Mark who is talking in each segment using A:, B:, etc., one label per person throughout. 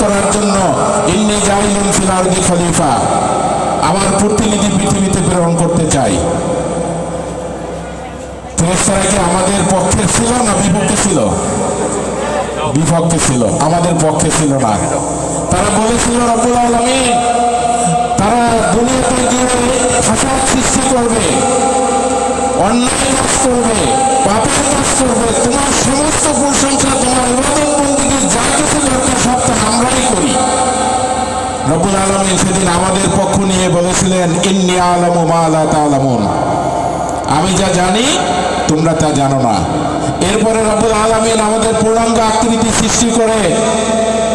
A: করার জন্য ইন্নি জাইলুন ফিল আরদি খলিফা। আমার প্রতিনিধি পৃথিবীতে প্রেরণ করতে চাই। ফেরেশতারা কি আমাদের পক্ষে ছিল না বিপক্ষে ছিল? বিপক্ষে ছিল, আমাদের পক্ষে ছিল না। তারা বলেছিল, রব্বুল আলামিন, তারা দুনিয়াতে গিয়ে ফাসাদ সৃষ্টি করবে, অন্যায় কাজ করবে, পাপের কাজ করবে, তোমার সমস্ত প্রশংসা তোমার ইবাদত বন্দীকে যা কিছু দরকার সব তো আমরাই করি রব্বুল সেদিন আমাদের পক্ষ নিয়ে বলেছিলেন, ইন্নি আলামু মা লা তা'লামুন আমি যা জানি, তোমরা তা জানো না। এরপরে রব্বুল আলামিন আমাদের পূর্ণাঙ্গ আকৃতি সৃষ্টি করে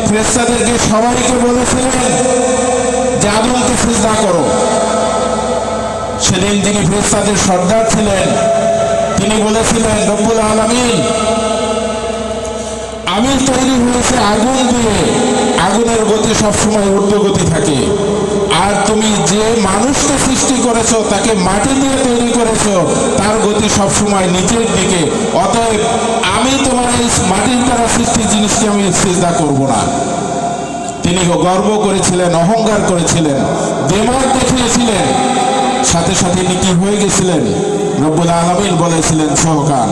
A: ফেরেশতাদেরকে সবাইকে বলেছিলেন যে আদমকে সিজদা করো। সেদিন যিনি ফেরেশতাদের সর্দার ছিলেন, তিনি বলেছিলেন, রব্বুল আলামিন, আমি তৈরি হয়েছে আগুন দিয়ে। আগুনের সবসময় ঊর্ধ্বগতি থাকে। আর তুমি যে মানুষকে সৃষ্টি করেছ, তাকে মাটি দিয়ে তৈরি করেছ, তার গতি সবসময় নিচের দিকে। অতএব আমি তোমার এই মাটির দ্বারা সৃষ্টি জিনিসকে আমি চিন্তা করব না। তিনি গর্ব করেছিলেন, অহংকার করেছিলেন দেমাগ দেখিয়েছিলেন। সাথে সাথে কি হয়ে গেছিলেন? রব্বুল আলমিন বলেছিলেন সহকান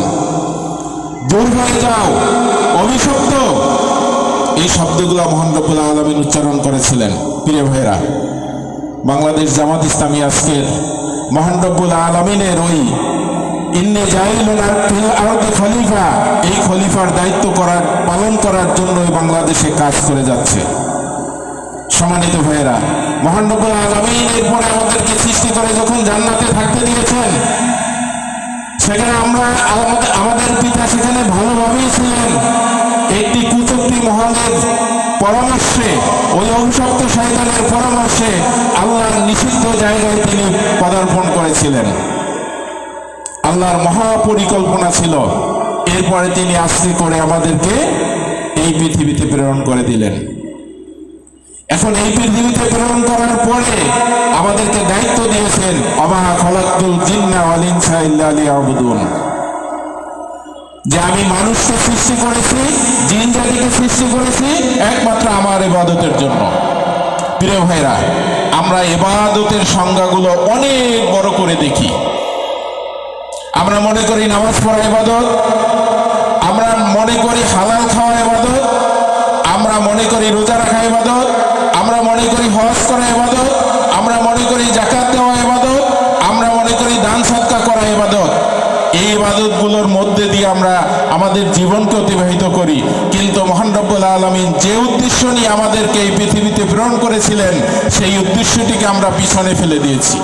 A: দূর হয়ে যাও, অভিশপ্ত। এই শব্দগুলো মোহান রব্বুল আলমিন উচ্চারণ করেছিলেন। প্রিয় ভাইরা বাংলাদেশ জামাত ইসলামী আজকের মহান রব্বুল আলমিনের ওই ইন্নে খলিফা, এই খলিফার দায়িত্ব করার, পালন করার জন্যই বাংলাদেশে কাজ করে যাচ্ছে। সম্মানিত ভাইয়েরা, মহান রব্বুল আলমিন এরপরে আমাদেরকে সৃষ্টি করে যখন জান্নাতে থাকতে দিয়েছেন, সেখানে আমরা আমাদের পিতা সেখানে ভালোভাবেই পরামর্শে, ওই অভিশপ্ত শয়তানের পরামর্শে আল্লাহর নিষিদ্ধ জায়গায় তিনি পদার্পণ করেছিলেন। আল্লাহর মহাপরিকল্পনা ছিল, এরপরে তিনি আস্তে করে আমাদেরকে এই পৃথিবীতে প্রেরণ করে দিলেন। এখন এই পৃথিবীতে প্রেরণ করার পরে আমাদেরকে দায়িত্ব দিয়েছেন অমা খলাকুল জিন্না ওয়াল ইনসা ইল্লা লিয়াবুদুন। যে আমি মানুষকে সৃষ্টি করেছি জিন জাতিকে সৃষ্টি করেছি একমাত্র আমার ইবাদতের জন্য। প্রিয় ভাইরা, আমরা এবাদতের সংজ্ঞাগুলো অনেক বড় করে দেখি। আমরা মনে করি নামাজ পড়া ইবাদত, আমরা মনে করি হালাল খাওয়া ইবাদত আমরা মনে করি রোজা রাখা ইবাদত আমরা মনে করি হজ করা ইবাদত আমরা মনে করি জাকাত দেওয়া ইবাদত আমরা মনে করি দান সৎকা করা ইবাদত এই ইবাদতগুলোর মধ্যে দিয়ে আমরা আমাদের জীবনকে অতিবাহিত করি। কিন্তু মহান রব্বুল আলমিন যে উদ্দেশ্য নিয়ে আমাদেরকে এই পৃথিবীতে প্রেরণ করেছিলেন, সেই উদ্দেশ্যটিকে আমরা পিছনে ফেলে দিয়েছি।